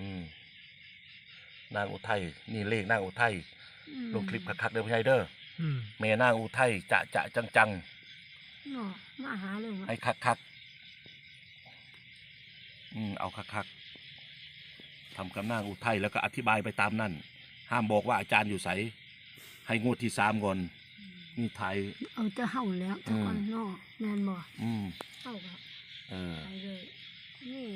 อืมนางอุทัยนี่เลขนางอุทัยอืมลงคลิปคักๆเด้อพี่ใหญ่เด้ออืมแม่นางอุทัยจะจะจังจังเนาะมาหาเลยๆวะให้คักๆอืมเอาคักๆทำกับนางอุทัยแล้วก็อธิบายไปตามนั่นห้ามบอกว่าอาจารย์อยู่ไสให้งวดที่สามก่อนนี่ไทย เอาแต่เฮาแล้วทุกคนอืมเนาะแม่นบ่อืมเฮาก็เออ ไปเลยนี่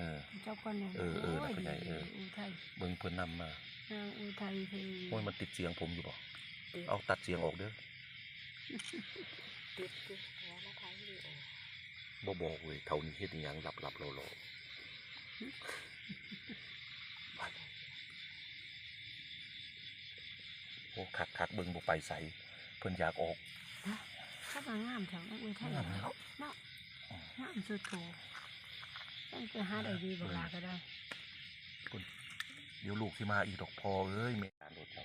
เออเจ้าคนเนี่ยเออเออโยเข้าใจเอออุทัยเบิ่งเพิ่นนำมานางอุทัยคือโอ้ยมันติดเสียงผมอยู่บ่ติดเอาตัดเสียงออกเด้อติดติดหัวมาถ่ายวิดีโอบ่บอกเว้ยเท่านี้เฮ็ดอิหยังหลับหลับๆรอๆไปโอ้คักคักๆเบิ่งบ่ไปใสเพิ่นอยากออกถ้ามางามแถวนั้นอุทัยงามแล้วเนาะงามสุดโถ ต้องไปหาได้ดีบ่ลาก็ได้ เดี๋ยวลูกสิมาอีกดอกพอเอ้ยแม่การรถเรา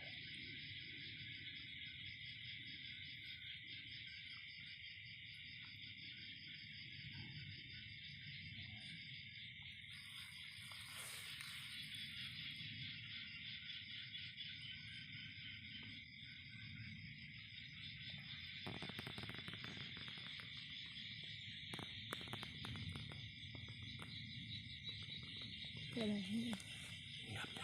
เงียบใจ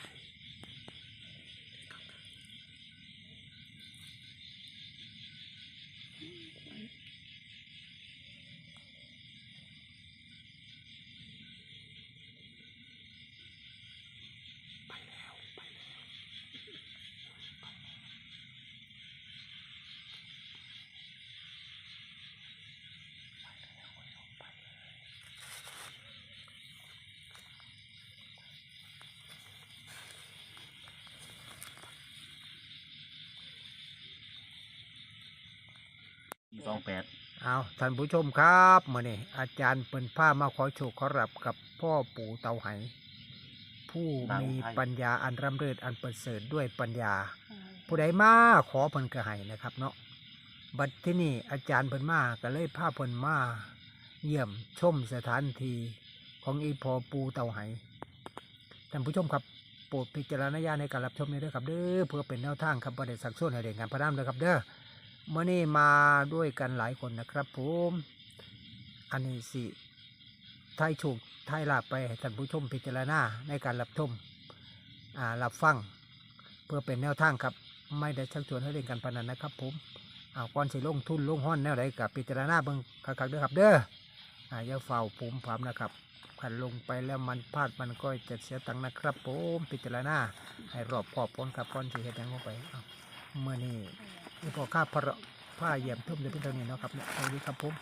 ไปแล้วไปแล้ว สองแปดเอาท่านผู้ชมครับมื่อนี้อาจารย์เปิ่นผ้ามาขอโชคขอรับกับพ่อปู่เตาไหผู้มีปัญญาอันร่ำเริดอันประเสริฐด้วยปัญญา ผู้ใดมาขอเพิ่นก็ให้นะครับเนาะบัดที่นี่อาจารย์เพิ่นมาก็เลยพาเพิ่นมาเยี่ยมชมสถานที่ของอีพอปูเตาไหท่านผู้ชมครับโปรดพิจารณญาณในการรับชมนี้ด้วยครับเด้อเพื่อเป็นแนวทางครับประเด็สักส่วนให้เด็กงานพระนามด้วยครับเด้อ เมื่อนี้มาด้วยกันหลายคนนะครับผมอันนี้สิไทยถูกไทยลาบไปท่านผู้ชมพิจารณาในการรับชมอ่ารับฟัง เพื่อเป็นแนวทางครับ ไม่ได้ชักชวนให้เล่นการพนันนะครับผมเอาก่อนสิลงทุนลงห้อนแนวใดกับพิจารณาเบิ่งคักๆด้อครับเด้ออาอย่าเฝ้าปุ่มผามนะครับขันลงไปแล้วมันพลาดมันก็จะเสียตังค์นะครับผมพิจารณาให้รอบคอบพ้นครับก่อนสิเฮ็ดยังลงไปเอาเมื่อนี้ นี่พอข้าพระผ้าเหยี่ยมทุ่มเดี๋ยเป็นเท่านี้เนาะครับเนี่ยตรงนี้ครับผม